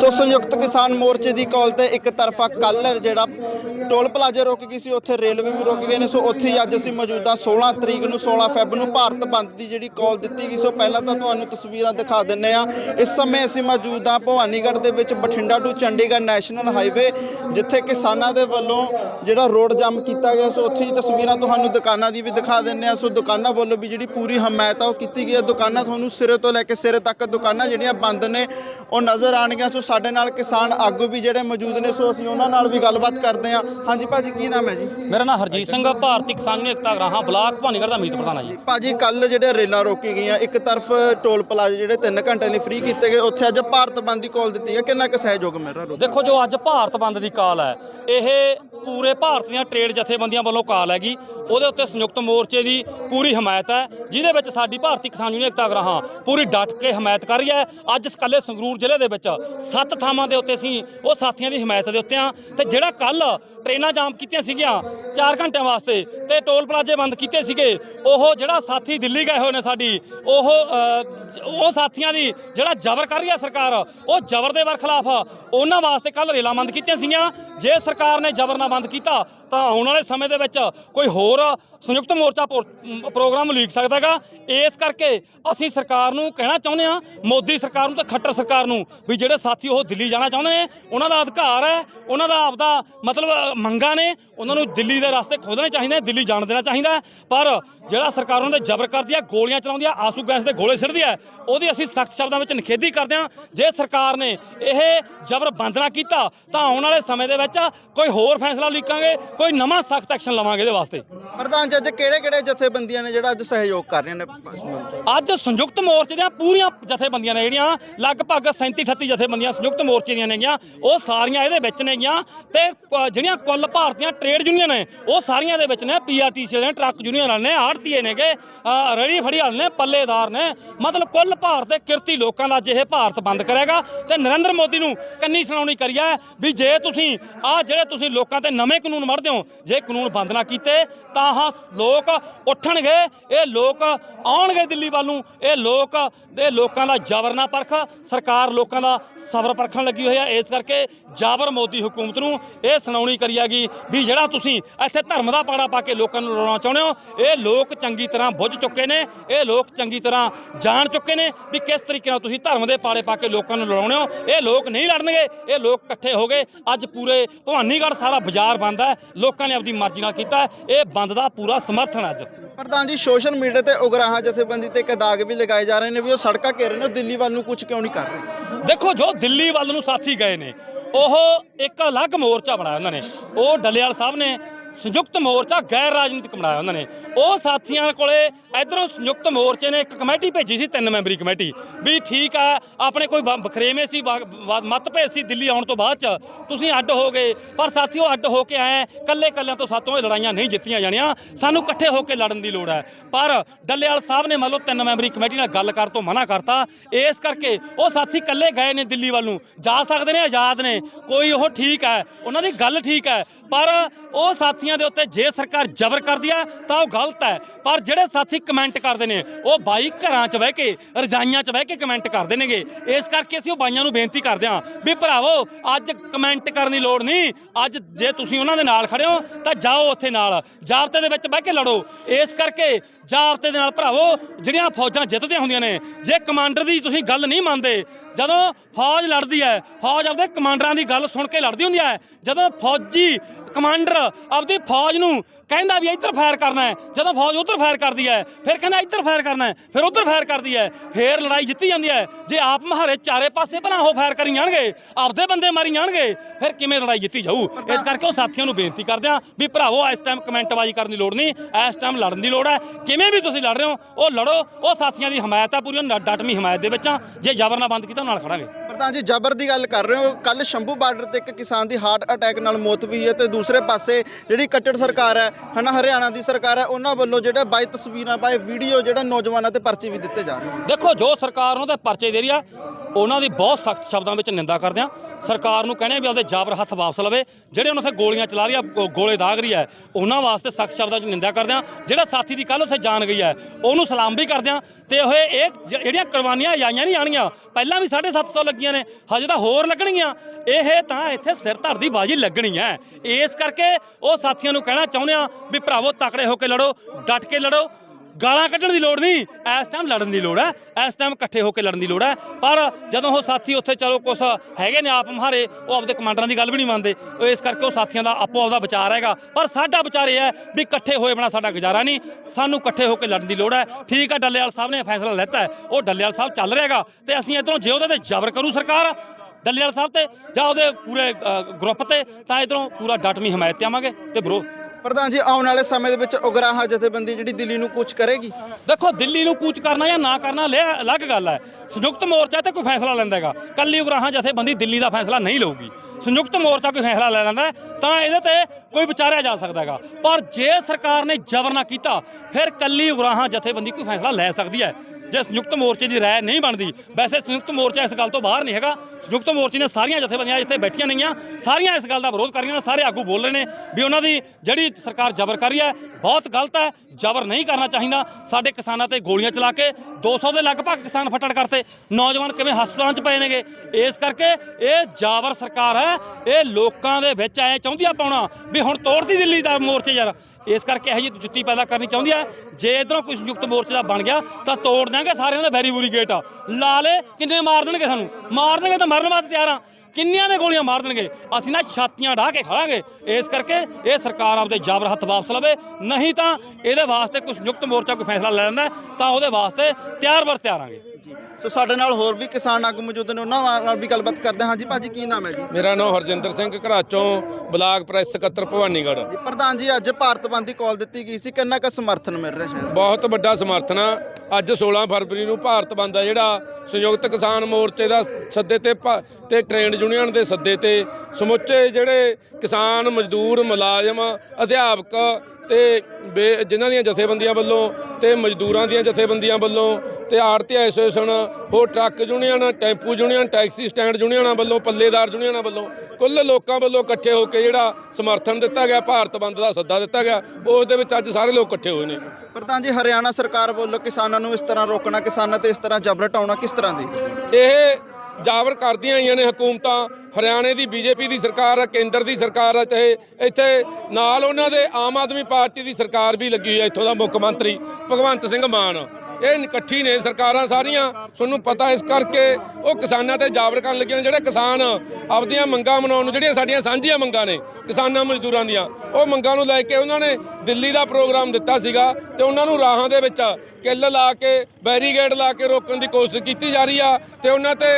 ਸੋ ਸੰਯੁਕਤ ਕਿਸਾਨ ਮੋਰਚੇ ਦੀ ਕਾਲ ਤੇ ਇੱਕ ਤਰਫਾ ਕੱਲ ਜਿਹੜਾ ਟੋਲ ਪਲਾਜ਼ੇ ਰੁਕ ਗਈ ਸੀ, ਉੱਥੇ ਰੇਲਵੇ ਵੀ ਰੁਕ ਗਏ ਨੇ। ਸੋ ਉੱਥੇ ਹੀ ਅੱਜ ਅਸੀਂ ਮੌਜੂਦਾ 16 ਤਰੀਕ ਨੂੰ 16 ਫੈਬ ਨੂੰ ਭਾਰਤ ਬੰਦ ਦੀ ਜਿਹੜੀ ਕਾਲ ਦਿੱਤੀ ਗਈ। ਸੋ ਪਹਿਲਾਂ ਤਾਂ ਤੁਹਾਨੂੰ ਤਸਵੀਰਾਂ ਦਿਖਾ ਦਿੰਨੇ ਆ ਇਸ ਸਮੇਂ ਅਸੀਂ ਮੌਜੂਦ ਹਾਂ ਭਵਾਨੀਗੜ੍ਹ ਦੇ ਵਿੱਚ Bathinda to Chandigarh national highway, ਜਿੱਥੇ ਕਿਸਾਨਾਂ ਦੇ ਵੱਲੋਂ ਜਿਹੜਾ ਰੋਡ ਜਾਮ ਕੀਤਾ ਗਿਆ। ਸੋ ਉੱਥੇ ਹੀ ਤਸਵੀਰਾਂ ਤੁਹਾਨੂੰ ਦੁਕਾਨਾਂ ਦੀ ਵੀ ਦਿਖਾ ਦਿੰਨੇ ਆ ਸੋ ਦੁਕਾਨਾਂ ਵੱਲੋਂ ਵੀ ਜਿਹੜੀ ਪੂਰੀ ਹਮਾਇਤ ਆ ਉਹ ਕੀਤੀ ਗਈ ਹੈ। ਦੁਕਾਨਾਂ ਤੁਹਾਨੂੰ ਸਿਰੇ ਤੋਂ ਲੈ ਕੇ ਸਿਰੇ ਤੱਕ ਦੁਕਾਨਾਂ ਜਿਹੜੀਆਂ ਬੰਦ ਨੇ, ਉਹ ਨਜ਼ਰ ਆਣਗੀਆਂ ਸੋ ਸਾਡੇ ਨਾਲ ਕਿਸਾਨ ਆਗੂ ਵੀ ਜਿਹੜੇ ਮੌਜੂਦ ਨੇ ਸੋ ਅਸੀਂ ਉਹਨਾਂ ਨਾਲ ਵੀ ਗੱਲਬਾਤ ਕਰਦੇ ਹਾਂ। ਹਾਂਜੀ ਭਾਜੀ ਕੀ ਨਾਮ ਹੈ ਜੀ? ਮੇਰਾ ਨਾਮ ਹਰਜੀਤ ਸਿੰਘ ਆ, ਭਾਰਤੀ ਕਿਸਾਨ ਏਕਤਾ ਗਰਾਹਾਂ ਬਲਾਕ ਭਾਨੀਗੜ੍ਹ ਦਾ ਮੀਤ ਪ੍ਰਧਾਨ ਆ ਜੀ। ਭਾਜੀ ਕੱਲ ਜਿਹੜੇ ਰੇਲਾਂ ਰੋਕੀ ਗਈਆਂ ਇੱਕ ਤਰਫ ਟੋਲ ਪਲਾਜ਼ੇ ਜਿਹੜੇ 3 ਘੰਟੇ ਲਈ ਫ੍ਰੀ ਕੀਤੇ ਗਏ ਉੱਥੇ ਅੱਜ ਭਾਰਤ ਬੰਦ ਦੀ ਕਾਲ ਦਿੱਤੀ ਹੈ। ਕਿੰਨਾ ਕੁ ਸਹਿਯੋਗ ਮਿਲ ਰਿਹਾ ਦੇਖੋ ਜੋ ਅੱਜ ਭਾਰਤ ਬੰਦ ਦੀ ਕਾਲ ਹੈ ਇਹ ਪੂਰੇ ਭਾਰਤ ਦੀਆਂ ਟ੍ਰੇਡ ਜਥੇਬੰਦੀਆਂ ਵੱਲੋਂ ਕਾਲ ਹੈਗੀ। ਉਹਦੇ ਉੱਤੇ ਸੰਯੁਕਤ ਮੋਰਚੇ ਦੀ ਪੂਰੀ ਹਮਾਇਤ ਹੈ, ਜਿਹਦੇ ਵਿੱਚ ਸਾਡੀ ਭਾਰਤੀ ਕਿਸਾਨ ਯੂਨੀਅਨ ਏਕਤਾ ਗਰਾਹਾਂ ਪੂਰੀ ਡਟ ਕੇ ਹਮਾਇਤ ਕਰ ਰਹੀ ਹੈ। ਅੱਜ ਇਕੱਲੇ ਸੰਗਰੂਰ ਜ਼ਿਲ੍ਹੇ ਦੇ ਵਿੱਚ ਸੱਤ ਥਾਵਾਂ ਦੇ ਉੱਤੇ ਅਸੀਂ ਉਹ ਸਾਥੀਆਂ ਦੀ ਹਮਾਇਤ ਦੇ ਉੱਤੇ ਆ ਤੇ ਜਿਹੜਾ ਕੱਲ ਟ੍ਰੇਨਾਂ ਜਾਮ ਕੀਤੀਆਂ ਸੀਗੀਆਂ 4 ਘੰਟਿਆਂ ਵਾਸਤੇ ਤੇ ਟੋਲ ਪਲਾਜ਼ੇ ਬੰਦ ਕੀਤੇ ਸੀਗੇ, ਉਹ ਜਿਹੜਾ ਸਾਥੀ ਦਿੱਲੀ ਗਏ ਹੋਏ ਨੇ ਸਾਡੀ, ਉਹ ਉਹ ਸਾਥੀਆਂ ਦੀ ਜਿਹੜਾ ਜ਼ਬਰ ਕਰ ਰਹੀ ਹੈ ਸਰਕਾਰ, ਉਹ ਜ਼ਬਰ ਦੇ ਵਰਖਲਾਫ ਉਹਨਾਂ ਵਾਸਤੇ ਕੱਲ ਰੇਲਾਂ ਬੰਦ ਕੀਤੀਆਂ ਸੀਗੀਆਂ। ਜੇ ਸਰਕਾਰ ਨੇ ਜ਼ਬਰ ਨਾ ਬੰਦ ਕੀਤਾ, ਤਾਂ ਆਉਣ ਵਾਲੇ ਸਮੇਂ ਦੇ ਵਿੱਚ ਕੋਈ ਹੋਰ ਸੰਯੁਕਤ ਮੋਰਚਾ ਪ੍ਰੋ- ਪ੍ਰੋਗਰਾਮ ਲੀਕ ਸਕਦਾ ਹੈਗਾ। ਇਸ ਕਰਕੇ ਅਸੀਂ ਸਰਕਾਰ ਨੂੰ ਕਹਿਣਾ ਚਾਹੁੰਦੇ ਹਾਂ, ਮੋਦੀ ਸਰਕਾਰ ਨੂੰ ਤੇ ਖੱਟਰ ਸਰਕਾਰ ਨੂੰ, ਵੀ ਜਿਹੜੇ ਸਾਥੀ ਉਹ ਦਿੱਲੀ ਜਾਣਾ ਚਾਹੁੰਦੇ ਨੇ, ਉਹਨਾਂ ਦਾ ਅਧਿਕਾਰ ਹੈ, ਉਹਨਾਂ ਦਾ ਆਪਦਾ ਮਤਲਬ ਮੰਗਾਂ ਨੇ, ਉਹਨਾਂ ਨੂੰ ਦਿੱਲੀ ਦੇ ਰਸਤੇ ਖੋਲਣੇ ਚਾਹੀਦੇ ਦਿੱਲੀ ਜਾਣ ਦੇਣਾ ਚਾਹੀਦਾ ਪਰ ਜਿਹੜਾ ਸਰਕਾਰ ਉਹਨਾਂ ਦੇ ਜ਼ਬਰ ਕਰਦੀ ਹੈ, ਗੋਲੀਆਂ ਚਲਾਉਂਦੀ ਹੈ, ਆਸੂ ਗੈਸ ਦੇ ਗੋਲੇ ਸਿਰਦੀ ਹੈ, ਉਹਦੀ ਅਸੀਂ ਸਖਤ ਸ਼ਬਦਾਂ ਵਿੱਚ ਨਿਖੇਧੀ ਕਰਦੇ ਹਾਂ। ਜੇ ਸਰਕਾਰ ਨੇ ਇਹ ਜ਼ਬਰ ਬੰਦ ਨਾ ਕੀਤਾ, ਤਾਂ ਆਉਣ ਵਾਲੇ ਸਮੇਂ ਦੇ ਵਿੱਚ ਕੋਈ ਹੋਰ ਫੈਸਲਾ ਲੀਕਾਂਗੇ ਕੋਈ ਨਵਾਂ ਸਖਤ ਐਕਸ਼ਨ ਲਵਾਂਗੇ ਇਹਦੇ ਵਾਸਤੇ। ਪ੍ਰਧਾਨ ਜੀ ਅੱਜ ਕਿਹੜੇ ਕਿਹੜੇ ਜਥੇਬੰਦੀਆਂ ਨੇ ਜਿਹੜਾ ਅੱਜ ਸਹਿਯੋਗ ਕਰ ਰਹੀਆਂ ਨੇ ਅੱਜ ਸੰਯੁਕਤ ਮੋਰਚੇ ਦੀਆਂ ਪੂਰੀਆਂ ਜਥੇਬੰਦੀਆਂ ਨੇ ਜਿਹੜੀਆਂ ਲਗਭਗ 37 38 ਜਥੇਬੰਦੀਆਂ ਸੰਯੁਕਤ ਮੋਰਚੇ ਦੀਆਂ ਨੇਗੀਆਂ ਉਹ ਸਾਰੀਆਂ ਇਹਦੇ ਵਿੱਚ ਨੇਗੀਆਂ ਤੇ ਜਿਹੜੀਆਂ ਕੁੱਲ ਭਾਰਤ ਦੀਆਂ ਟ੍ਰੇਡ ਯੂਨੀਅਨ ਨੇ ਉਹ ਸਾਰੀਆਂ ਦੇ ਵਿੱਚ ਨੇ ਪੀਆਰਟੀਸੀ ਨੇ ਟਰੱਕ ਯੂਨੀਅਨ ਵਾਲੇ ਨੇ ਆੜਤੀਏ ਨੇਗੇ ਅ, ਰੇਹੜੀ ਫੜੀ ਵਾਲੇ ਨੇ ਪੱਲੇਦਾਰ ਨੇ। ਮਤਲਬ ਕੁੱਲ ਭਾਰਤ ਦੇ ਕਿਰਤੀ ਲੋਕਾਂ ਦਾ ਜੇ ਇਹ ਭਾਰਤ ਬੰਦ ਕਰੇਗਾ ਤੇ ਨਰਿੰਦਰ ਮੋਦੀ ਨੂੰ ਕੰਨੀ ਸੁਣਾਉਣੀ ਕਰੀਆ ਵੀ ਜੇ ਤੁਸੀਂ ਆ ਜਿਹੜੇ ਤੁਸੀਂ ਲੋਕਾਂ ਤੇ ਨਵੇਂ ਕਾਨੂੰਨ ਮੜਦੇ ਹੋ, ਜੇ ਕਾਨੂੰਨ ਬੰਦ ਨਾ ਕੀਤੇ, ਤਾਂ ਹਾਂ ਲੋਕ ਉੱਠਣਗੇ, ਇਹ ਲੋਕ ਆਉਣਗੇ ਦਿੱਲੀ ਵੱਲ ਨੂੰ, ਇਹ ਲੋਕ ਦੇ ਲੋਕਾਂ ਦਾ ਜ਼ਬਰ ਨਾ ਪਰਖ, ਸਰਕਾਰ ਲੋਕਾਂ ਦਾ ਸਬਰ ਪਰਖਣ ਲੱਗੀ ਹੋਈ ਹੈ ਇਸ ਕਰਕੇ ਜਾਬਰ ਮੋਦੀ ਹਕੂਮਤ ਨੂੰ ਇਹ ਸੁਣਾਉਣੀ ਕਰੀਆਗੀ ਵੀ ਜਿਹੜਾ ਤੁਸੀਂ ਇੱਥੇ ਧਰਮ ਦਾ ਪਾੜਾ ਪਾ ਕੇ ਲੋਕਾਂ ਨੂੰ ਲੜਾਉਣਾ ਚਾਹੁੰਦੇ ਹੋ, ਇਹ ਲੋਕ ਚੰਗੀ ਤਰ੍ਹਾਂ ਬੁੱਝ ਚੁੱਕੇ ਨੇ, ਇਹ ਲੋਕ ਚੰਗੀ ਤਰ੍ਹਾਂ ਜਾਣ ਚੁੱਕੇ ਨੇ ਵੀ ਕਿਸ ਤਰੀਕੇ ਨਾਲ ਤੁਸੀਂ ਧਰਮ ਦੇ ਪਾੜੇ ਪਾ ਕੇ ਲੋਕਾਂ ਨੂੰ ਲੜਾਉਣੇ ਹੋ, ਇਹ ਲੋਕ ਨਹੀਂ ਲੜਨਗੇ, ਇਹ ਲੋਕ ਇਕੱਠੇ ਹੋ ਗਏ, ਅੱਜ ਪੂਰੇ ਭਵਾਨੀਗੜ੍ਹ ਸਾਰਾ ਬਾਜ਼ਾਰ ਬੰਦ ਹੈ ਲੋਕਾਂ ਨੇ ਆਪਣੀ ਮਰਜ਼ੀ ਨਾਲ ਕੀਤਾ ਹੈ। ਇਹ ਬੰਦ ਦਾ ਪੂਰਾ ਸਮਰਥਨ ਹੈ ਅੱਜ ਪ੍ਰਧਾਨ ਜੀ ਸੋਸ਼ਲ ਮੀਡੀਆ ਤੇ ਉਗਰਾਹਾਂ ਜਥੇਬੰਦੀ ਤੇ ਇੱਕ ਦਾਗ ਵੀ ਲਗਾਏ ਜਾ ਰਹੇ ਨੇ ਵੀ ਉਹ ਸੜਕਾਂ ਘੇਰ ਰਹੇ ਨੇ ਉਹ ਦਿੱਲੀ ਵੱਲ ਨੂੰ ਕੁਝ ਕਿਉਂ ਨਹੀਂ ਕਰ ਰਹੇ ਦੇਖੋ ਜੋ ਦਿੱਲੀ ਵੱਲ ਨੂੰ ਸਾਥੀ ਗਏ ਨੇ ਉਹ ਇੱਕ ਅਲੱਗ ਮੋਰਚਾ ਬਣਾਇਆ ਉਹਨਾਂ ਨੇ ਉਹ ਡੱਲੇਵਾਲ ਸਾਹਿਬ ਨੇ ਸੰਯੁਕਤ ਮੋਰਚਾ ਗੈਰ ਰਾਜਨੀਤਿਕ ਬਣਾਇਆ ਉਹਨਾਂ ਨੇ। ਉਹ ਸਾਥੀਆਂ ਕੋਲੇ ਇਧਰੋਂ ਸੰਯੁਕਤ ਮੋਰਚੇ ਨੇ ਇੱਕ ਕਮੇਟੀ ਭੇਜੀ ਸੀ, ਤਿੰਨ ਮੈਂਬਰੀ ਕਮੇਟੀ। ਵੀ ਠੀਕ ਆ, ਆਪਣੇ ਕੋਈ ਬ- ਵਖਰੇਵੇਂ ਸੀ, ਵਾ- ਵਾ- ਮਤਭੇਦ ਸੀ ਦਿੱਲੀ ਆਉਣ ਤੋਂ ਬਾਅਦ ਚ। ਤੁਸੀਂ ਅੱਡ ਹੋ ਗਏ, ਪਰ ਸਾਥੀਓ ਅੱਡ ਹੋ ਕੇ ਆਏ। ਕੱਲੇ ਕੱਲਿਆਂ ਤੋਂ ਸਾਤੋਂ ਇਹ ਲੜਾਈਆਂ ਨਹੀਂ ਜਿੱਤੀਆਂ ਜਾਣੀਆਂ। ਸਾਨੂੰ ਇਕੱਠੇ ਹੋ ਕੇ ਲੜਨ ਦੀ ਲੋੜ ਹੈ। ਪਰ ਡੱਲੇਵਾਲ ਸਾਹਿਬ ਨੇ ਮੰਨ ਲਓ ਤਿੰਨ ਮੈਂਬਰੀ ਕਮੇਟੀ ਨਾਲ ਗੱਲ ਕਰਨ ਤੋਂ ਮਨਾ ਕਰਤਾ। ਇਸ ਕਰਕੇ ਉਹ ਸਾਥੀ ਇਕੱਲੇ ਗਏ ਨੇ ਦਿੱਲੀ ਵੱਲ ਨੂੰ। ਜਾ ਸਕਦੇ ਨੇ, ਆਜ਼ਾਦ ਨੇ। ਕੋਈ ਉਹ ਠੀਕ ਹੈ, ਉਹਨਾਂ ਦੀ ਗੱਲ ਠੀਕ ਹੈ। ਪਰ ਉਹ ਸਾਥੀ ਸਾਥੀਆਂ ਦੇ ਉੱਤੇ ਜੇ ਸਰਕਾਰ ਜ਼ਬਰ ਕਰਦੀ ਹੈ ਤਾਂ ਉਹ ਗਲਤ ਹੈ। ਪਰ ਜਿਹੜੇ ਸਾਥੀ ਕਮੈਂਟ ਕਰਦੇ ਨੇ, ਉਹ ਬਾਈ ਘਰਾਂ 'ਚ ਬਹਿ ਕੇ, ਰਜਾਈਆਂ 'ਚ ਬਹਿ ਕੇ ਕਮੈਂਟ ਕਰਦੇ ਨੇਗੇ। ਇਸ ਕਰਕੇ ਅਸੀਂ ਉਹ ਬਾਈਆਂ ਨੂੰ ਬੇਨਤੀ ਕਰਦੇ ਹਾਂ ਵੀ ਭਰਾਵੋ, ਅੱਜ ਕਮੈਂਟ ਕਰਨ ਦੀ ਲੋੜ ਨਹੀਂ। ਅੱਜ ਜੇ ਤੁਸੀਂ ਉਹਨਾਂ ਦੇ ਨਾਲ ਖੜੇ ਹੋ, ਤਾਂ ਜਾਓ ਉੱਥੇ ਨਾਲ। ਜਾਬਤੇ ਦੇ ਵਿੱਚ ਬਹਿ ਕੇ ਲੜੋ। ਇਸ ਕਰਕੇ ਜਾਬਤੇ ਦੇ ਨਾਲ ਭਰਾਵੋ, ਜਿਹੜੀਆਂ ਫੌਜਾਂ ਜਿੱਤਦੀਆਂ ਹੁੰਦੀਆਂ ਨੇ, ਜੇ ਕਮਾਂਡਰ ਦੀ ਤੁਸੀਂ ਗੱਲ ਨਹੀਂ ਮੰਨਦੇ, ਜਦੋਂ ਫੌਜ ਲੜਦੀ ਹੈ, ਫੌਜ ਆਪਦੇ ਕਮਾਂਡਰਾਂ ਦੀ ਗੱਲ ਸੁਣ ਕੇ ਲੜਦੀ ਹੁੰਦੀ ਹੈ, ਜਦੋਂ ਫੌਜੀ ਕਮਾਂਡਰ ਆਪਦੀ ਫੌਜ ਨੂੰ ਕਹਿੰਦਾ ਵੀ ਇੱਧਰ ਫਾਇਰ ਕਰਨਾ ਹੈ। ਜਦੋਂ ਫੌਜ ਉੱਧਰ ਫਾਇਰ ਕਰਦੀ ਹੈ, ਫਿਰ ਕਹਿੰਦਾ ਇੱਧਰ ਫਾਇਰ ਕਰਨਾ ਹੈ, ਫਿਰ ਉੱਧਰ ਫਾਇਰ ਕਰਦੀ ਹੈ, ਫਿਰ ਲੜਾਈ ਜਿੱਤੀ ਜਾਂਦੀ ਹੈ। ਜੇ ਆਪ ਮਹਾਰੇ ਚਾਰੇ ਪਾਸੇ ਭਲਾ ਉਹ ਫਾਇਰ ਕਰੀ ਜਾਣਗੇ, ਆਪਦੇ ਬੰਦੇ ਮਾਰੀ ਜਾਣਗੇ, ਫਿਰ ਕਿਵੇਂ ਲੜਾਈ ਜਿੱਤੀ ਜਾਊ? ਇਸ ਕਰਕੇ ਉਹ ਸਾਥੀਆਂ ਨੂੰ ਬੇਨਤੀ ਕਰਦੇ ਆ ਵੀ ਭਰਾਵੋ, ਇਸ ਟਾਈਮ ਕਮੈਂਟਬਾਜ਼ੀ ਕਰਨ ਦੀ ਲੋੜ ਨਹੀਂ, ਇਸ ਟਾਈਮ ਲੜਨ ਦੀ ਲੋੜ ਹੈ। ਕਿਵੇਂ ਵੀ ਤੁਸੀਂ ਲੜ ਰਹੇ ਹੋ, ਉਹ ਲੜੋ, ਉਹ ਸਾਥੀਆਂ ਦੀ ਹਮਾਇਤ ਆ ਪੂਰੀ, ਉਹ ਡਟਵੀਂ ਹਮਾਇਤ ਦੇ ਵਿੱਚ ਆ। ਜੇ ਜ਼ਬਰ ਨਾਲ ਬੰਦ ਕੀਤਾ, ਉਹ ਨਾਲ ਖੜਾਂਗੇ। ਪ੍ਰਧਾਨ ਜੀ, ਜ਼ਬਰ ਦੀ ਗੱਲ ਕਰ ਰਹੇ ਹੋ ਕੱਲ ਸ਼ੰਭੂ ਬਾਰਡਰ ਤੇ ਇੱਕ ਕਿਸਾਨ ਦੀ ਹਾਰਟ ਅਟੈਕ ਨਾਲ ਮੌਤ ਵੀ ਹੋਈ ਹੈ ਤੇ ਦੂਸਰੇ ਪਾਸੇ ਜਿਹੜੀ ਕੱਟੜ ਸਰਕਾਰ ਹੈ, ਹਨਾ, ਹਰਿਆਣਾ ਦੀ ਸਰਕਾਰ ਹੈ, ਉਹਨਾਂ ਵੱਲੋਂ ਜਿਹੜਾ ਬਾਈ ਤਸਵੀਰਾਂ, ਬਾਈ ਵੀਡੀਓ ਜਿਹੜਾ ਨੌਜਵਾਨਾਂ ਤੇ ਪਰਚੇ ਵੀ ਦਿੱਤੇ ਜਾ ਰਹੇ ਦੇਖੋ, ਜੋ ਸਰਕਾਰ ਉਹਨਾਂ ਤੇ ਪਰਚੇ ਦੇ ਰਹੀ ਆ, ਉਹਨਾਂ ਦੀ ਬਹੁਤ ਸਖਤ ਸ਼ਬਦਾਂ ਵਿੱਚ ਨਿੰਦਾ ਕਰਦੇ ਆ। ਸਰਕਾਰ ਨੂੰ ਕਹਿੰਦੇ ਆ ਵੀ ਆਪਦੇ ਜਾਬਰ ਹੱਥ ਵਾਪਸ ਲਵੇ। ਜਿਹੜੇ ਉਹਨਾਂ ਉੱਥੇ ਗੋਲੀਆਂ ਚਲਾ ਰਹੀ ਆ ਗੋ- ਗੋਲੇ ਦਾਗ ਰਹੀ ਹੈ ਉਹਨਾਂ ਵਾਸਤੇ ਸਖਤ ਸ਼ਬਦਾਂ 'ਚ ਨਿੰਦਿਆ ਕਰਦੇ ਆ। ਜਿਹੜਾ ਸਾਥੀ ਦੀ ਕੱਲ ਉੱਥੇ ਜਾਨ ਗਈ ਹੈ ਉਹਨੂੰ ਸਲਾਮ ਵੀ ਕਰਦੇ ਆ। ਤੇ ਉਹ ਇਹ ਜ- ਜਿਹੜੀਆਂ ਕੁਰਬਾਨੀਆਂ ਆਈਆਂ ਨਹੀਂ ਜਾਣੀਆਂ ਪਹਿਲਾਂ ਵੀ 750 ਲੱਗੀਆਂ ਨੇ, ਹਜੇ ਤਾਂ ਹੋਰ ਲੱਗਣਗੀਆਂ। ਇਹ ਤਾਂ ਇੱਥੇ ਸਿਰ ਧੜ ਦੀ ਬਾਜੀ ਲੱਗਣੀ ਹੈ ਇਸ ਕਰਕੇ ਉਹ ਸਾਥੀਆਂ ਨੂੰ ਕਹਿਣਾ ਚਾਹੁੰਦੇ ਆ ਵੀ ਭਰਾਵੋ, ਤਕੜੇ ਹੋ ਕੇ ਲੜੋ, ਡਟ ਕੇ ਲੜੋ। ਗਾਲਾਂ ਕੱਢਣ ਦੀ ਲੋੜ ਨਹੀਂ। ਇਸ ਟਾਈਮ ਲੜਨ ਦੀ ਲੋੜ ਹੈ। ਇਸ ਟਾਈਮ ਇਕੱਠੇ ਹੋ ਕੇ ਲੜਨ ਦੀ ਲੋੜ ਹੈ। ਪਰ ਜਦੋਂ ਉਹ ਸਾਥੀ ਉੱਥੇ ਚਲੋ ਕੁਛ ਹੈਗੇ ਨੇ ਆਪ ਮਹਾਰੇ, ਉਹ ਆਪਦੇ ਕਮਾਂਡਰਾਂ ਦੀ ਗੱਲ ਵੀ ਨਹੀਂ ਮੰਨਦੇ। ਉਹ ਇਸ ਕਰਕੇ ਉਹ ਸਾਥੀਆਂ ਦਾ ਆਪੋ ਆਪਦਾ ਵਿਚਾਰ ਹੈਗਾ। ਪਰ ਸਾਡਾ ਵਿਚਾਰ ਇਹ ਹੈ ਵੀ ਇਕੱਠੇ ਹੋਏ ਬਣਾ ਸਾਡਾ ਗੁਜ਼ਾਰਾ ਨਹੀਂ। ਸਾਨੂੰ ਇਕੱਠੇ ਹੋ ਕੇ ਲੜਨ ਦੀ ਲੋੜ ਹੈ। ਠੀਕ ਹੈ, ਡੱਲੇਵਾਲ ਸਾਹਿਬ ਨੇ ਫੈਸਲਾ ਲੈਤਾ ਉਹ ਡੱਲੇਵਾਲ ਸਾਹਿਬ ਚੱਲ ਰਿਹਾਗਾ ਤੇ ਅਸੀਂ ਇਧਰੋਂ ਜੇ ਉਹਦੇ ਤੇ ਜ਼ਬਰ ਕਰੂ ਸਰਕਾਰ, ਡੱਲੇਵਾਲ ਸਾਹਿਬ ਤੇ ਜਾਂ ਉਹਦੇ ਪੂਰੇ ਗਰੁੱਪ ਤੇ, ਤਾਂ ਇਧਰੋਂ ਪੂਰਾ ਡਟਵੀਂ ਹਮਾਇਤ ਤੇ ਆਵਾਂਗੇ। ਤੇ ਬਰੋ ਪ੍ਰਧਾਨ ਜੀ, ਆਉਣ ਵਾਲੇ ਸਮੇਂ ਦੇ ਵਿੱਚ ਉਗਰਾਹਾਂ ਜਥੇਬੰਦੀ ਜਿਹੜੀ ਦਿੱਲੀ ਨੂੰ ਕੂਚ ਕਰੇਗੀ? ਦੇਖੋ, ਦਿੱਲੀ ਨੂੰ ਕੂਚ ਕਰਨਾ ਜਾਂ ਨਾ ਕਰਨਾ ਲਿਆ ਅਲੱਗ ਗੱਲ ਹੈ। ਸੰਯੁਕਤ ਮੋਰਚਾ ਤੇ ਕੋਈ ਫੈਸਲਾ ਲੈਂਦਾ ਹੈਗਾ। ਕੱਲੀ ਉਗਰਾਹਾਂ ਜਥੇਬੰਦੀ ਦਿੱਲੀ ਦਾ ਫੈਸਲਾ ਨਹੀਂ ਲਊਗੀ। ਸੰਯੁਕਤ ਮੋਰਚਾ ਕੋਈ ਫੈਸਲਾ ਲੈ ਲੈਂਦਾ ਤਾਂ ਇਹਦੇ ਤੇ ਕੋਈ ਵਿਚਾਰਿਆ ਜਾ ਸਕਦਾ ਹੈਗਾ। ਪਰ ਜੇ ਸਰਕਾਰ ਨੇ ਜ਼ਬਰ ਨਾ ਕੀਤਾ, ਫਿਰ ਕੱਲੀ ਉਗਰਾਹਾਂ ਜਥੇਬੰਦੀ ਕੋਈ ਫੈਸਲਾ ਲੈ ਸਕਦੀ ਹੈ। ਜੇ ਸੰਯੁਕਤ ਮੋਰਚੇ ਦੀ ਰਾਏ ਨਹੀਂ ਬਣਦੀ, ਵੈਸੇ ਸੰਯੁਕਤ ਮੋਰਚਾ ਇਸ ਗੱਲ ਤੋਂ ਬਾਹਰ ਨਹੀਂ ਹੈਗਾ। ਸੰਯੁਕਤ ਮੋਰਚੇ ਨੇ ਸਾਰੀਆਂ ਜਥੇਬੰਦੀਆਂ ਇੱਥੇ ਬੈਠੀਆਂ ਨਹੀਂਆਂ ਸਾਰੀਆਂ ਇਸ ਗੱਲ ਦਾ ਵਿਰੋਧ ਕਰ ਰਹੀਆਂ ਨੇ, ਸਾਰੇ ਆਗੂ ਬੋਲ ਰਹੇ ਨੇ ਵੀ ਉਹਨਾਂ ਦੀ ਜਿਹੜੀ ਸਰਕਾਰ ਜ਼ਬਰ ਕਰ ਰਹੀ ਹੈ, ਬਹੁਤ ਗਲਤ ਹੈ, ਜ਼ਬਰ ਨਹੀਂ ਕਰਨਾ ਚਾਹੀਦਾ। ਸਾਡੇ ਕਿਸਾਨਾਂ ਤੇ ਗੋਲੀਆਂ ਚਲਾ ਕੇ 200 ਦੇ ਲਗਭਗ ਕਿਸਾਨ ਫੱਟੜ ਕਰਤੇ। ਨੌਜਵਾਨ ਕਿਵੇਂ ਹਸਪਤਾਲਾਂ 'ਚ ਪਏ ਨੇਗੇ? ਇਸ ਕਰਕੇ ਇਹ ਜਾਬਰ ਸਰਕਾਰ ਹੈ, ਇਹ ਲੋਕਾਂ ਦੇ ਵਿੱਚ ਐ ਚਾਹੁੰਦੀ ਆ ਪਾਉਣਾ ਵੀ ਹੁਣ ਤੋੜਦੀ ਦਿੱਲੀ ਦਾ ਮੋਰਚੇ ਯਾਰ। ਇਸ ਕਰਕੇ ਇਹੋ ਜੀ ਜੁੱਤੀ ਪੈਦਾ ਕਰਨੀ ਚਾਹੁੰਦੀ ਹੈ ਜੇ ਇਧਰੋਂ ਕੋਈ ਸੰਯੁਕਤ ਮੋਰਚੇ ਦਾ ਬਣ ਗਿਆ, ਤਾਂ ਤੋੜ ਦਿਆਂਗੇ ਸਾਰਿਆਂ ਦਾ ਵੈਰੀ ਬੁਰੀ ਗੇਟ। ਲਾ ਲੇ, ਕਿੰਨੇ ਮਾਰ ਦੇਣਗੇ ਸਾਨੂੰ? ਮਾਰ ਦੇਣਗੇ ਤਾਂ ਮਰਨ ਵਾਸਤੇ ਤਿਆਰ ਆ। ਕਿੰਨੀਆਂ ਦੇ ਗੋਲੀਆਂ ਮਾਰ ਦੇਣਗੇ? ਅਸੀਂ ਨਾ ਛਾਤੀਆਂ ਢਾਹ ਕੇ ਖੜਾਂਗੇ। ਇਸ ਕਰਕੇ ਇਹ ਸਰਕਾਰ ਆਪਦੇ ਜਾਬਰ ਹੱਥ ਵਾਪਸ ਲਵੇ। ਨਹੀਂ ਤਾਂ ਇਹਦੇ ਵਾਸਤੇ ਕੋਈ ਸੰਯੁਕਤ ਮੋਰਚਾ ਕੋਈ ਫੈਸਲਾ ਲੈ ਲੈਂਦਾ ਤਾਂ ਉਹਦੇ ਵਾਸਤੇ ਤਿਆਰ ਬਰ ਤਿਆਰਾਂਗੇ ਸੋ ਸਾਡੇ ਨਾਲ ਹੋਰ ਵੀ ਕਿਸਾਨ ਆਗੂ ਮੌਜੂਦ ਨੇ ਉਹਨਾਂ ਨਾਲ ਵੀ ਗੱਲਬਾਤ ਕਰਦੇ ਹਾਂ। ਹਾਂਜੀ ਭਾਜੀ ਕੀ ਨਾਮ ਹੈ ਜੀ? ਮੇਰਾ ਨਾਮ ਹਰਜਿੰਦਰ ਸਿੰਘ ਘਰਾਚੋਂ ਬਲਾਕ ਪ੍ਰੈਸ ਸਕੱਤਰ ਭਵਾਨੀਗੜ੍ਹ। ਜੀ ਪ੍ਰਧਾਨ ਜੀ ਅੱਜ ਭਾਰਤ ਬੰਦ ਦੀ ਕਾਲ ਦਿੱਤੀ ਗਈ ਸੀ। ਕਿੰਨਾ ਕੁ ਸਮਰਥਨ ਮਿਲ ਰਿਹਾ ਸ਼ਾਇਦ? ਬਹੁਤ ਵੱਡਾ ਸਮਰਥਨ ਆ। ਅੱਜ 16 ਫਰਵਰੀ ਨੂੰ ਭਾਰਤ ਬੰਦ ਆ ਜਿਹੜਾ ਸੰਯੁਕਤ ਕਿਸਾਨ ਮੋਰਚੇ ਦਾ ਸੱਦੇ ਤੇ ਭਾ- ਤੇ ਟ੍ਰੇਡ ਯੂਨੀਅਨ ਦੇ ਸੱਦੇ ਤੇ ਸਮੁੱਚੇ ਜਿਹੜੇ ਕਿਸਾਨ ਮਜ਼ਦੂਰ ਮੁਲਾਜ਼ਮ, ਅਧਿਆਪਕ ਤੇ ਬੇ- ਜਿਨ੍ਹਾਂ ਦੀਆਂ ਜਥੇਬੰਦੀਆਂ ਵੱਲੋਂ ਤੇ ਮਜ਼ਦੂਰਾਂ ਦੀਆਂ ਜਥੇਬੰਦੀਆਂ ਵੱਲੋਂ ਤੇ ਆੜਤੀ ਐਸੋਸੀਏਸ਼ਨ ਹੋਰ truck union tempo union taxi stand ਯੂਨੀਅਨਾਂ ਵੱਲੋਂ ਪੱਲੇਦਾਰ ਯੂਨੀਅਨਾਂ ਵੱਲੋਂ ਕੁੱਲ ਲੋਕਾਂ ਵੱਲੋਂ ਇਕੱਠੇ ਹੋ ਕੇ ਜਿਹੜਾ ਸਮਰਥਨ ਦਿੱਤਾ ਗਿਆ ਭਾਰਤ ਬੰਦ ਦਾ ਸੱਦਾ ਦਿੱਤਾ ਗਿਆ ਉਸ ਦੇ ਵਿੱਚ ਅੱਜ ਸਾਰੇ ਲੋਕ ਇਕੱਠੇ ਹੋਏ ਨੇ। ਪ੍ਰਧਾਨ ਜੀ ਹਰਿਆਣਾ ਸਰਕਾਰ ਵੱਲੋਂ ਕਿਸਾਨਾਂ ਨੂੰ ਇਸ ਤਰ੍ਹਾਂ ਰੋਕਣਾ ਕਿਸਾਨਾਂ ਤੇ ਇਸ ਤਰ੍ਹਾਂ ਜ਼ਬਰ ਢਾਉਣਾ ਕਿਸ ਤਰ੍ਹਾਂ ਦੀ? ਇਹ ਜਾਬਰ ਕਰਦੀਆਂ ਆਈਆਂ ਨੇ ਹਕੂਮਤਾਂ। ਹਰਿਆਣੇ ਦੀ ਬੀਜੇਪੀ ਦੀ ਸਰਕਾਰ ਆ, ਕੇਂਦਰ ਦੀ ਸਰਕਾਰ ਆ, ਚਾਹੇ ਇੱਥੇ ਨਾਲ ਉਹਨਾਂ ਦੇ ਆਮ ਆਦਮੀ ਪਾਰਟੀ ਦੀ ਸਰਕਾਰ ਵੀ ਲੱਗੀ ਹੋਈ ਹੈ ਇੱਥੋਂ ਦਾ ਮੁੱਖ ਮੰਤਰੀ ਭਗਵੰਤ ਸਿੰਘ ਮਾਨ। ਇਹ ਇਕੱਠੀ ਨੇ ਸਰਕਾਰਾਂ ਸਾਰੀਆਂ। ਤੁਹਾਨੂੰ ਪਤਾ ਇਸ ਕਰਕੇ ਉਹ ਕਿਸਾਨਾਂ ਤੇ ਜਾਬਰ ਕਰਨ ਲੱਗੀਆਂ ਨੇ। ਜਿਹੜੇ ਕਿਸਾਨ ਆਪਦੀਆਂ ਮੰਗਾਂ ਮਨਾਉਣ ਨੂੰ, ਜਿਹੜੀਆਂ ਸਾਡੀਆਂ ਸਾਂਝੀਆਂ ਮੰਗਾਂ ਨੇ ਕਿਸਾਨਾਂ ਮਜ਼ਦੂਰਾਂ ਦੀਆਂ, ਉਹ ਮੰਗਾਂ ਨੂੰ ਲੈ ਕੇ ਉਹਨਾਂ ਨੇ ਦਿੱਲੀ ਦਾ ਪ੍ਰੋਗਰਾਮ ਦਿੱਤਾ ਸੀਗਾ ਤੇ ਉਹਨਾਂ ਨੂੰ ਰਾਹਾਂ ਦੇ ਵਿੱਚ ਕਿੱਲ ਲਾ ਕੇ ਬੈਰੀਗੇਡ ਲਾ ਕੇ ਰੋਕਣ ਦੀ ਕੋਸ਼ਿਸ਼ ਕੀਤੀ ਜਾ ਰਹੀ ਆ ਤੇ ਉਹਨਾਂ ਤੇ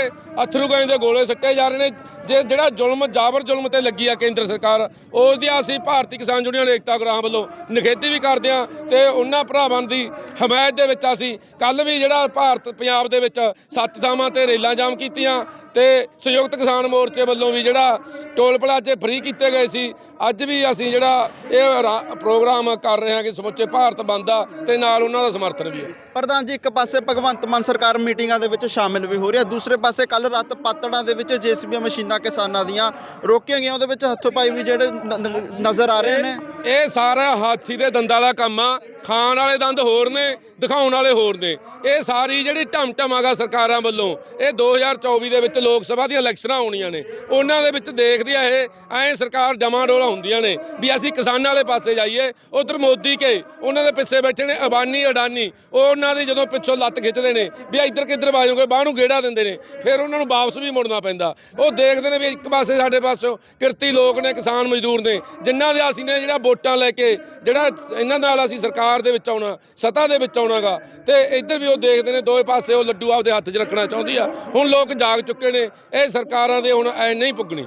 ਅਥਰੂ ਗੈਂ ਦੇ ਗੋਲੇ ਸੱਟੇ ਜਾ ਰਹੇ ਨੇ। ਜੇ ਜਿਹੜਾ ਜ਼ੁਲਮ, ਜਾਬਰ ਜ਼ੁਲਮ ਤੇ ਲੱਗੀ ਆ ਕੇਂਦਰ ਸਰਕਾਰ ਉਸ ਦੀ ਅਸੀਂ ਭਾਰਤੀ ਕਿਸਾਨ ਯੂਨੀਅਨ ਏਕਤਾ ਗ੍ਰਾਮ ਵੱਲੋਂ ਨਿਖੇਧੀ ਵੀ ਕਰਦੇ ਆ ਤੇ ਉਹਨਾਂ ਭਰਾਵਾਂ ਦੀ ਹਮਾਇਤ ਦੇ ਵਿੱਚ ਅਸੀਂ ਕੱਲ ਵੀ ਜਿਹੜਾ ਭਾਰਤ, ਪੰਜਾਬ ਦੇ ਵਿੱਚ ਸੱਤ ਥਾਵਾਂ ਤੇ ਰੇਲਾਂ ਜਾਮ ਕੀਤੀਆਂ ਤੇ ਸੰਯੁਕਤ ਕਿਸਾਨ ਮੋਰਚੇ ਵੱਲੋਂ ਵੀ ਜਿਹੜਾ ਟੋਲ ਪਲਾਜ਼ੇ ਫ੍ਰੀ ਕੀਤੇ ਗਏ ਸੀ ਅੱਜ ਵੀ ਅਸੀਂ ਜਿਹੜਾ ਇਹ ਪ੍ਰੋਗਰਾਮ ਕਰ ਰਹੇ ਹਾਂ ਕਿ ਸਮੁੱਚੇ ਭਾਰਤ ਬੰਦ ਆ ਤੇ ਨਾਲ ਉਹਨਾਂ ਦਾ ਸਮਰਥਨ ਵੀ ਹੈ ਪ੍ਰਧਾਨ ਜੀ ਇੱਕ ਪਾਸੇ ਭਗਵੰਤ ਮਾਨ ਸਰਕਾਰ ਮੀਟਿੰਗਾਂ ਦੇ ਵਿੱਚ ਸ਼ਾਮਿਲ ਵੀ ਹੋ ਰਹੀ ਹੈ ਦੂਸਰੇ ਪਾਸੇ ਕੱਲ ਰਾਤ ਪਾਤੜਾਂ ਦੇ ਵਿੱਚ ਜੇਸੀਬੀ ਮਸ਼ੀਨਾਂ ਕਿਸਾਨਾਂ ਦੀਆਂ ਰੋਕੀਆਂ ਗਈਆਂ ਉਹਦੇ ਵਿੱਚ ਹੱਥੋਂ ਪਾਈ ਵੀ ਜਿਹੜੇ ਨਜ਼ਰ ਆ ਰਹੇ ਨੇ। ਇਹ ਸਾਰਾ ਹਾਥੀ ਦੇ ਦੰਦਾਂ ਦਾ ਕੰਮ ਆ। ਖਾਣ ਵਾਲੇ ਦੰਦ ਹੋਰ ਨੇ, ਦਿਖਾਉਣ ਵਾਲੇ ਹੋਰ ਨੇ। ਇਹ ਸਾਰੀ ਜਿਹੜੀ ਢਮਢਮਾਗਾ ਸਰਕਾਰਾਂ ਵੱਲੋਂ, ਇਹ 2024 ਦੇ ਵਿੱਚ ਲੋਕ ਸਭਾ ਦੀਆਂ ਇਲੈਕਸ਼ਨਾਂ ਹੋਣੀਆਂ ਨੇ। ਉਹਨਾਂ ਦੇ ਵਿੱਚ ਦੇਖਦੇ ਆ ਇਹ, ਐਂ ਸਰਕਾਰ ਜਮਾਂ ਡੋਲਾ ਹੁੰਦੀਆਂ ਨੇ ਵੀ ਅਸੀਂ ਕਿਸਾਨਾਂ ਵਾਲੇ ਪਾਸੇ ਜਾਈਏ, ਉਧਰ ਮੋਦੀ ਕੇ, ਉਹਨਾਂ ਦੇ ਪਿੱਛੇ ਬੈਠੇ ਨੇ ਅਬਾਨੀ, ਅਡਾਨੀ, ਉਹ ਉਹਨਾਂ ਦੀ ਜਦੋਂ ਪਿੱਛੋਂ ਲੱਤ ਖਿੱਚਦੇ ਨੇ ਵੀ ਇੱਧਰ ਕਿੱਧਰ ਵਾਜੋਗੇ ਬਾਹਰ ਨੂੰ ਗੇੜਾ ਦਿੰਦੇ ਨੇ, ਫਿਰ ਉਹਨਾਂ ਨੂੰ ਵਾਪਸ ਵੀ ਮੁੜਨਾ ਪੈਂਦਾ। ਉਹ ਦੇਖਦੇ ਨੇ ਵੀ ਇੱਕ ਪਾਸੇ ਸਾਡੇ ਪਾਸੋਂ ਕਿਰਤੀ ਲੋਕ ਨੇ, ਕਿਸਾਨ ਮਜ਼ਦੂਰ ਨੇ, ਜਿਨ੍ਹਾਂ ਦੇ ਅਸੀਂ ਨੇ ਜਿਹੜਾ ਵੋਟਾਂ ਲੈ ਕੇ, ਜਿਹੜਾ ਇਹਨਾਂ ਨਾਲ ਅਸੀਂ ਸਰਕਾਰ ਦੇ ਵਿੱਚ ਆਉਣਾ ਸੱਤਾ ਦੇ ਵਿੱਚ ਆਉਣਾਗਾ। ਤੇ ਇੱਧਰ ਵੀ ਉਹ ਦੇਖਦੇ ਨੇ ਦੋਵੇਂ ਪਾਸੇ ਉਹ ਲੱਡੂ ਆਪਦੇ ਹੱਥ 'ਚ ਰੱਖਣਾ ਚਾਹੁੰਦੀ ਆ। ਹੁਣ ਲੋਕ ਜਾਗ ਚੁੱਕੇ ਨੇ ਇਹ ਸਰਕਾਰਾਂ ਦੇ ਹੁਣ ਐ ਨਹੀਂ ਪੁੱਗਣੀ।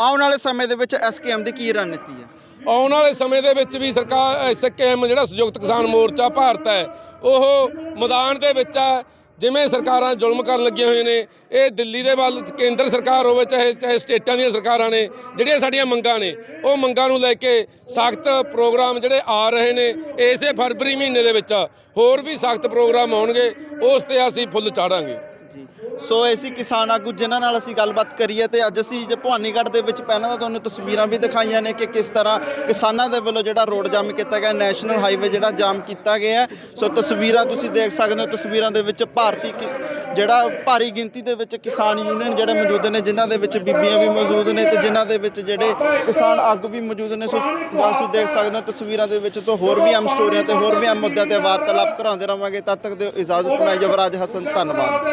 ਆਉਣ ਵਾਲੇ ਸਮੇਂ ਦੇ ਵਿੱਚ ਐਸਕੇਐਮ ਦੀ ਕੀ ਰਣਨੀਤੀ ਹੈ? ਆਉਣ ਵਾਲੇ ਸਮੇਂ ਦੇ ਵਿੱਚ ਵੀ ਸਰਕਾਰ ਐਸਕੇਐਮ ਜਿਹੜਾ ਸੰਯੁਕਤ ਕਿਸਾਨ ਮੋਰਚਾ ਭਾਰਤ ਹੈ ਉਹ ਮੈਦਾਨ ਦੇ ਵਿੱਚ ਹੈ ਜਿਵੇਂ ਸਰਕਾਰਾਂ ਜ਼ੁਲਮ ਕਰਨ ਲੱਗੀਆਂ ਹੋਈਆਂ ਨੇ, ਇਹ ਦਿੱਲੀ ਦੇ ਵੱਲ ਕੇਂਦਰ ਸਰਕਾਰ ਹੋਵੇ, ਚਾਹੇ ਚਾਹੇ ਸਟੇਟਾਂ ਦੀਆਂ ਸਰਕਾਰਾਂ ਨੇ, ਜਿਹੜੀਆਂ ਸਾਡੀਆਂ ਮੰਗਾਂ ਨੇ, ਉਹ ਮੰਗਾਂ ਨੂੰ ਲੈ ਕੇ ਸਖਤ ਪ੍ਰੋਗਰਾਮ ਜਿਹੜੇ ਆ ਰਹੇ ਨੇ, ਇਸੇ ਫਰਵਰੀ ਮਹੀਨੇ ਦੇ ਵਿੱਚ ਹੋਰ ਵੀ ਸਖਤ ਪ੍ਰੋਗਰਾਮ ਆਉਣਗੇ, ਉਸ ਤੇ ਅਸੀਂ ਫੁੱਲ ਚਾੜਾਂਗੇ। ਸੋ ਐਸੀ ਕਿਸਾਨ ਆਗੂ ਜਿਨ੍ਹਾਂ ਨਾਲ ਅਸੀਂ ਗੱਲਬਾਤ ਕਰੀਏ ਤੇ ਅੱਜ ਅਸੀਂ ਜੇ ਭਵਾਨੀਗੜ੍ਹ ਦੇ ਵਿੱਚ ਪਹਿਲਾਂ ਤਾਂ ਤੁਹਾਨੂੰ ਤਸਵੀਰਾਂ ਵੀ ਦਿਖਾਈਆਂ ਨੇ ਕਿ ਕਿਸ ਤਰ੍ਹਾਂ ਕਿਸਾਨਾਂ ਦੇ ਵੱਲੋਂ ਜਿਹੜਾ ਰੋਡ ਜਾਮ ਕੀਤਾ ਗਿਆ, ਨੈਸ਼ਨਲ ਹਾਈਵੇ ਜਿਹੜਾ ਜਾਮ ਕੀਤਾ ਗਿਆ ਹੈ। ਸੋ ਤਸਵੀਰਾਂ ਤੁਸੀਂ ਦੇਖ ਸਕਦੇ ਹੋ, ਤਸਵੀਰਾਂ ਦੇ ਵਿੱਚ ਭਾਰਤੀ ਕਿ- ਜਿਹੜਾ ਭਾਰੀ ਗਿਣਤੀ ਦੇ ਵਿੱਚ ਕਿਸਾਨ ਯੂਨੀਅਨ ਜਿਹੜੇ ਮੌਜੂਦ ਨੇ, ਜਿਨ੍ਹਾਂ ਦੇ ਵਿੱਚ ਬੀਬੀਆਂ ਵੀ ਮੌਜੂਦ ਨੇ ਤੇ ਜਿਨ੍ਹਾਂ ਦੇ ਵਿੱਚ ਜਿਹੜੇ ਕਿਸਾਨ ਆਗੂ ਵੀ ਮੌਜੂਦ ਨੇ, ਸੋ ਤੁਸੀਂ ਦੇਖ ਸਕਦੇ ਹੋ ਤਸਵੀਰਾਂ ਦੇ ਵਿੱਚ, ਸੋ ਹੋਰ ਵੀ ਅਹਿਮ ਸਟੋਰੀਆਂ ਤੇ ਹੋਰ ਵੀ ਅਹਿਮ ਮੁੱਦਿਆਂ ਤੇ ਵਾਰਤਾਲਾਪ ਕਰਾਉਂਦੇ ਰਵਾਂਗੇ ਤਦ ਤੱਕ ਦਿਓ ਇਜਾਜ਼ਤ, ਮੈਂ ਯਵਰਾਜ ਹਸਨ, ਧੰਨਵਾਦ